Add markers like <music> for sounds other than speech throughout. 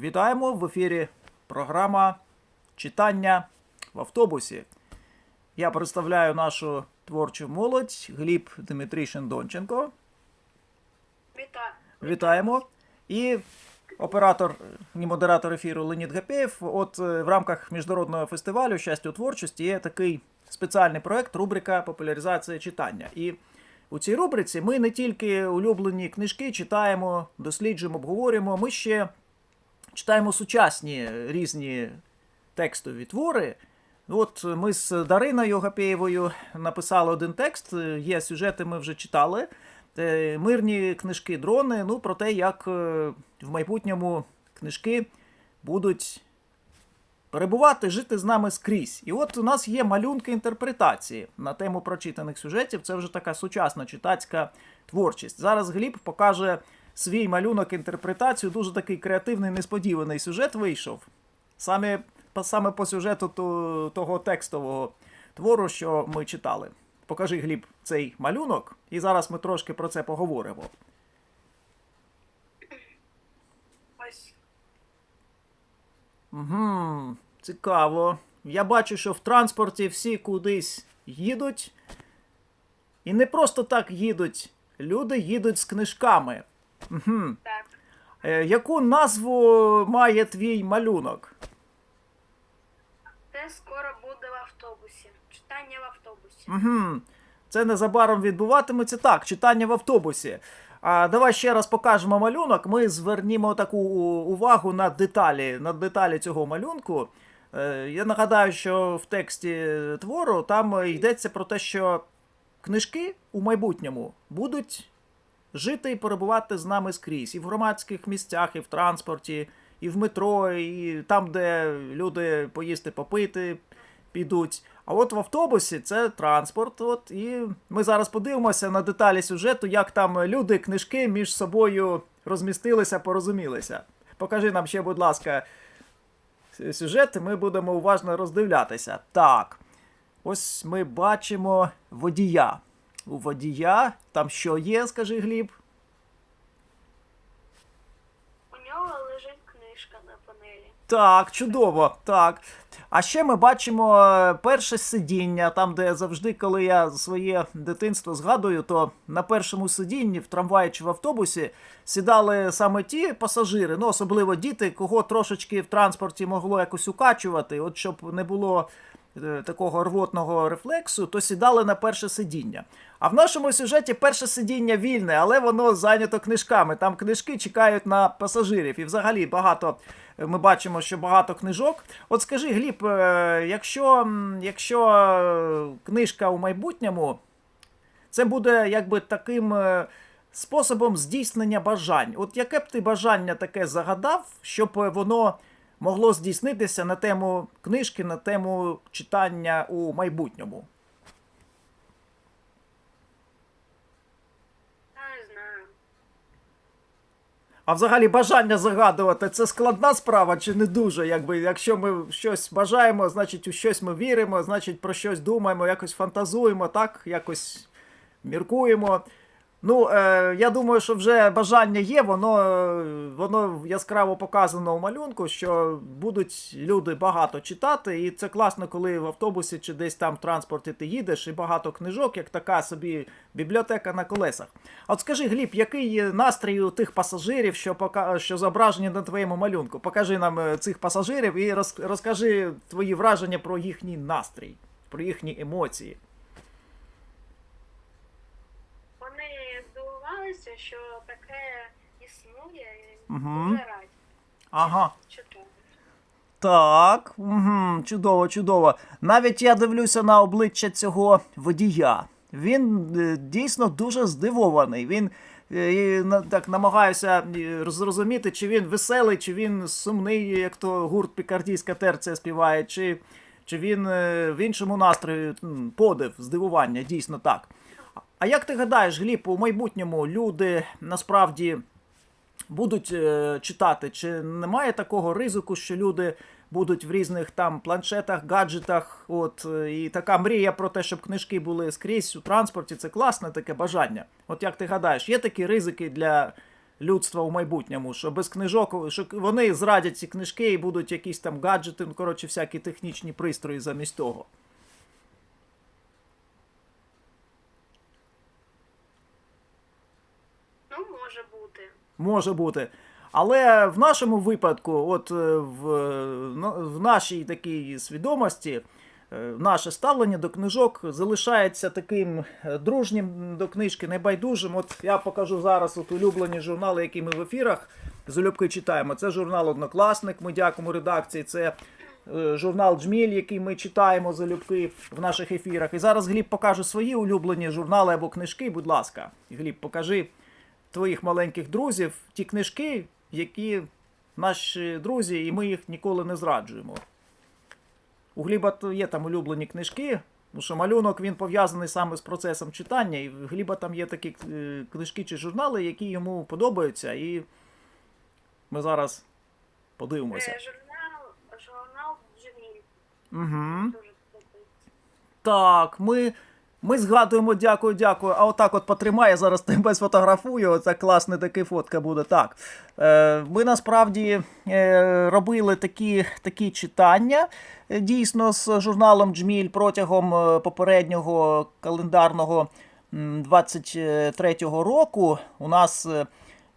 Вітаємо в ефірі програма Читання в автобусі. Я представляю нашу творчу молодь Гліб Дмитрішин Донченко. Вітаю. Вітаємо. І оператор і модератор ефіру Леонід Гапєєв. От е, в рамках міжнародного фестивалю щастя у творчості є такий спеціальний проект рубрика Популяризація читання. І у цій рубриці ми не тільки улюблені книжки читаємо, досліджуємо, обговорюємо, ми ще читаємо сучасні різні текстові твори. От ми з Дариною Гапєєвою написали один текст. Є сюжети, ми вже читали. Е, Мирні книжки дрони. Ну про те, як е, в майбутньому книжки будуть перебувати, жити з нами скрізь. І от у нас є малюнки інтерпретації на тему прочитаних сюжетів. Це вже така сучасна читацька творчість. Зараз Гліб покаже свій малюнок інтерпретацію. Дуже такий креативний, несподіваний сюжет вийшов. Саме, саме по сюжету то- того текстового твору, що ми читали. Покажи, Гліб, цей малюнок, і зараз ми трошки про це поговоримо. Угу, цікаво. Я бачу, що в транспорті всі кудись їдуть. І не просто так їдуть. Люди їдуть з книжками. Угу. Так. Е, яку назву має твій малюнок? Це скоро буде в автобусі. Читання в автобусі. Угу. Це незабаром відбуватиметься так, читання в автобусі. А давай ще раз покажемо малюнок. Ми звернімо таку увагу на деталі, на деталі цього малюнку. Е, Я нагадаю, що в тексті твору там йдеться про те, що книжки у майбутньому будуть жити і перебувати з нами скрізь. І в громадських місцях, і в транспорті, і в метро, і там, де люди поїсти попити підуть. А от в автобусі це транспорт. От, і ми зараз подивимося на деталі сюжету, як там люди, книжки між собою розмістилися, порозумілися. Покажи нам ще, будь ласка, сюжет, і ми будемо уважно роздивлятися. Так. Ось ми бачимо водія. У водія там що є, скажи Гліб? У нього лежить книжка на панелі. Так, чудово, так. А ще ми бачимо е, перше сидіння, там, де завжди, коли я своє дитинство згадую, то на першому сидінні в трамваї чи в автобусі сідали саме ті пасажири, ну особливо діти, кого трошечки в транспорті могло якось укачувати, от щоб не було такого рвотного рефлексу, то сідали на перше сидіння. А в нашому сюжеті перше сидіння вільне, але воно зайнято книжками. Там книжки чекають на пасажирів. І взагалі багато е, ми бачимо, що багато книжок. От скажи, Гліб, е, якщо, якщо е, книжка у майбутньому, це буде якби таким е, способом здійснення бажань. От яке б ти бажання таке загадав, щоб е, воно могло здійснитися на тему книжки, на тему читання у майбутньому? Не знаю. А взагалі бажання загадувати це складна справа чи не дуже? Якби якщо ми щось бажаємо, значить у щось ми віримо, значить про щось думаємо, якось фантазуємо, так, якось міркуємо. Ну, е, я думаю, що вже бажання є, воно, е, воно яскраво показано у малюнку, що будуть люди багато читати, і це класно, коли в автобусі чи десь там в транспорті ти їдеш, і багато книжок, як така собі бібліотека на колесах. От скажи, Гліб, який є настрій у тих пасажирів, що пока що зображені на твоєму малюнку? Покажи нам е, цих пасажирів і роз, розкажи твої враження про їхній настрій, про їхні емоції. Вони здивувалися, що таке існує, і Мгм. дуже раді Ага. Так, угу, чудово, чудово. Навіть я дивлюся на обличчя цього водія. Він е, дійсно дуже здивований. Він е, і так намагаюся е, зрозуміти, чи він веселий, чи він сумний, як то гурт Пікардійська терція співає, чи, чи він в іншому настрої подив, здивування, дійсно так. А як ти гадаєш, Гліб, у майбутньому люди насправді будуть е, читати, чи немає такого ризику, що люди будуть в різних там планшетах, гаджетах, от е, і така мрія про те, щоб книжки були скрізь у транспорті, це класне таке бажання. От як ти гадаєш, є такі ризики для людства у майбутньому, що без книжок, що вони зрадять ці книжки і будуть якісь там гаджети, ну, коротше, всякі технічні пристрої замість того. Ну, може бути. Може бути. Але в нашому випадку, от е, в, в нашій такій свідомості, е, наше ставлення до книжок залишається таким е, дружнім до книжки, небайдужим. От я покажу зараз от улюблені журнали, які ми в ефірах залюбки читаємо. Це журнал Однокласник. Ми дякуємо редакції. Це журнал Джміль, який ми читаємо залюбки в наших ефірах. І зараз Гліб покаже свої улюблені журнали або книжки. Будь ласка, Гліб, покажи твоїх маленьких друзів ті книжки, які наші друзі, і ми їх ніколи не зраджуємо. У Гліба є там улюблені книжки, тому що малюнок він пов'язаний саме з процесом читання, і в Гліба там є такі е, книжки чи журнали, які йому подобаються, і ми зараз подивимося. Е, Журнал, журнал. Угу. Так, ми, ми згадуємо, дякую, дякую. А отак от потримай, я зараз <laughs> тебе сфотографую. Оце класна така фотка буде. Так. Е, ми насправді е, робили такі, такі читання е, дійсно з журналом Джміль протягом попереднього календарного м, 23-го року. У нас.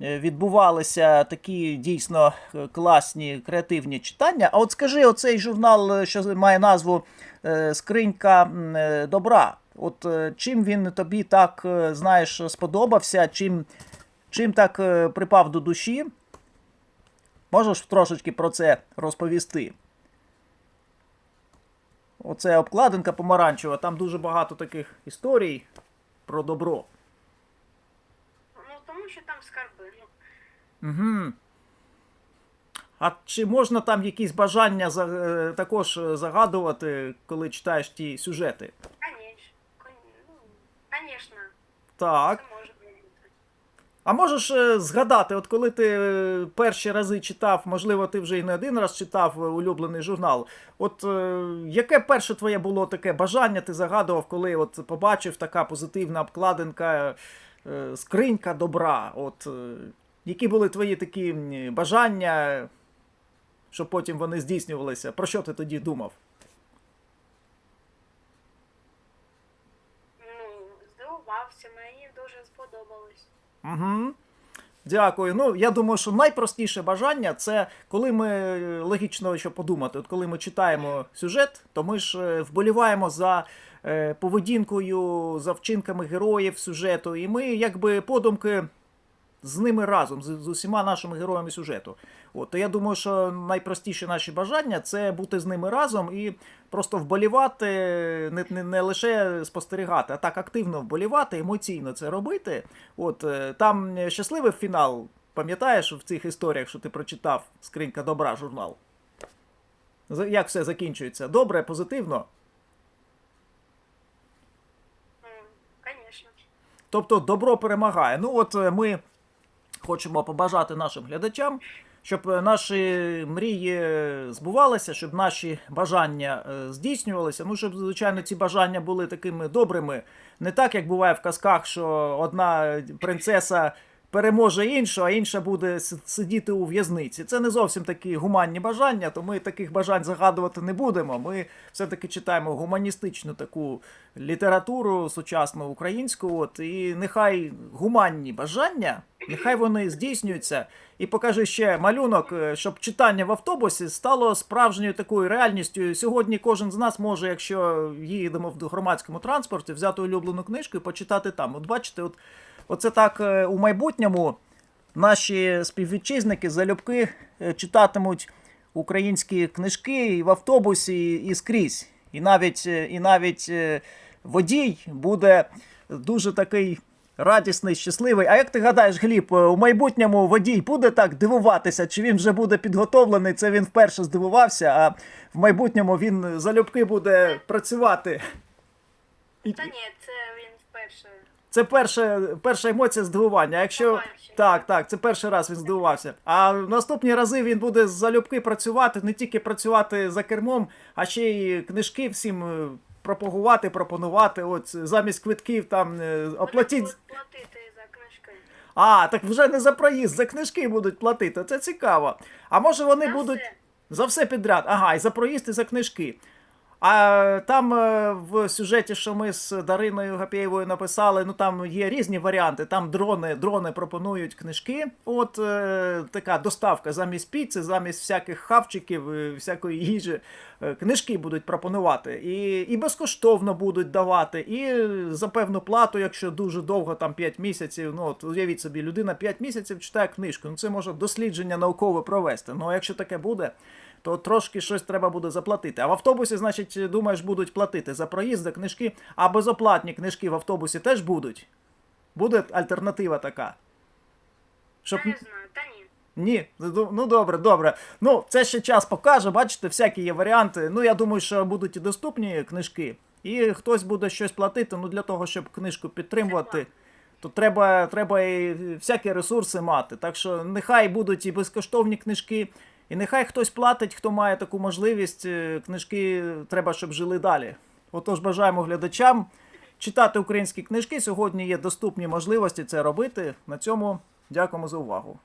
Відбувалися такі дійсно класні креативні читання. А от скажи, оцей журнал, що має назву Скринька добра. От е, чим він тобі так, е, знаєш, сподобався, чим, чим так е, припав до душі? Можеш трошечки про це розповісти? Оце обкладинка помаранчева, там дуже багато таких історій про добро. Ну, тому що там скарби. Угу. А чи можна там якісь бажання також загадувати, коли читаєш ті сюжети? Так. А можеш е, згадати, от коли ти е, перші рази читав, можливо, ти вже і не один раз читав е, улюблений журнал. От яке перше твоє було таке бажання, ти загадував, коли от побачив така позитивна обкладинка, скринька добра? От які були твої такі бажання, щоб потім вони здійснювалися? Про що ти тоді думав? Ну, здивувався, мені дуже сподобалось. Угу. Дякую. Ну, я думаю, що найпростіше бажання це коли ми е, логічно що подумати. От коли ми читаємо сюжет, то ми ж е, вболіваємо за е, поведінкою, за вчинками героїв сюжету, і ми якби подумки з ними разом, з, з усіма нашими героями сюжету. От, то я думаю, що найпростіші наші бажання це бути з ними разом і просто вболівати, не, не, не лише спостерігати, а так активно вболівати, емоційно це робити. От е, там щасливий фінал. Пам'ятаєш в цих історіях, що ти прочитав скринька добра журнал? Як все закінчується? Добре, позитивно? Конечно. Тобто добро перемагає. Ну от е, ми хочемо побажати нашим глядачам, щоб е, наші мрії збувалися, щоб наші бажання е, здійснювалися. Ну, щоб, звичайно, ці бажання були такими добрими. Не так, як буває в казках, що одна принцеса переможе іншу, а інша буде сидіти у в'язниці. Це не зовсім такі гуманні бажання, то ми таких бажань загадувати не будемо. Ми все-таки читаємо гуманістичну таку літературу сучасну українську. От, і нехай гуманні бажання, нехай вони здійснюються. І покажи ще малюнок, е, щоб читання в автобусі стало справжньою такою реальністю. Сьогодні кожен з нас може, якщо їдемо в громадському транспорті, взяти улюблену книжку і почитати там. От бачите, от, оце так е, у майбутньому наші співвітчизники залюбки е, читатимуть українські книжки і в автобусі, і скрізь. І навіть, е, і навіть водій буде дуже такий радісний, щасливий. А як ти гадаєш, Гліб, у майбутньому водій буде так дивуватися, чи він вже буде підготовлений? Це він вперше здивувався, а в майбутньому він залюбки буде працювати. Та ні, це він вперше. Це перша, перша емоція здивування. А Якщо так, так, це перший раз він здивувався. А наступні рази він буде залюбки працювати, не тільки працювати за кермом, а ще й книжки всім е, пропагувати, пропонувати. От замість квитків там е, оплатіть. А, так вже не за проїзд, за книжки будуть платити. Це цікаво. А може вони За будуть все. за все підряд? Ага, і за проїзд, і за книжки. А там е, в сюжеті, що ми з Дариною Гапєєвою написали, ну там є різні варіанти. Там дрони, дрони пропонують книжки. От е, така доставка замість піци, замість всяких хавчиків, е, всякої їжі. е, Книжки будуть пропонувати. І, і безкоштовно будуть давати, і за певну плату, якщо дуже довго, там 5 місяців. Ну от уявіть собі, людина 5 місяців читає книжку. Ну це може дослідження наукове провести. Ну а якщо таке буде, то трошки щось треба буде заплатити. А в автобусі, значить, думаєш, будуть платити за проїзд, за книжки, а безоплатні книжки в автобусі теж будуть. Буде альтернатива така. Щоб... Я не знаю, та ні. Ні, ну ну, добре, добре. Ну, це ще час покаже, бачите, всякі є варіанти. Ну, я думаю, що будуть і доступні книжки, і хтось буде щось платити. Ну, для того, щоб книжку підтримувати, то треба, треба і всякі ресурси мати. Так що нехай будуть і безкоштовні книжки, і нехай хтось платить, хто має таку можливість. Е, Книжки треба, щоб жили далі. Отож, бажаємо глядачам читати українські книжки. Сьогодні є доступні можливості це робити. На цьому дякуємо за увагу.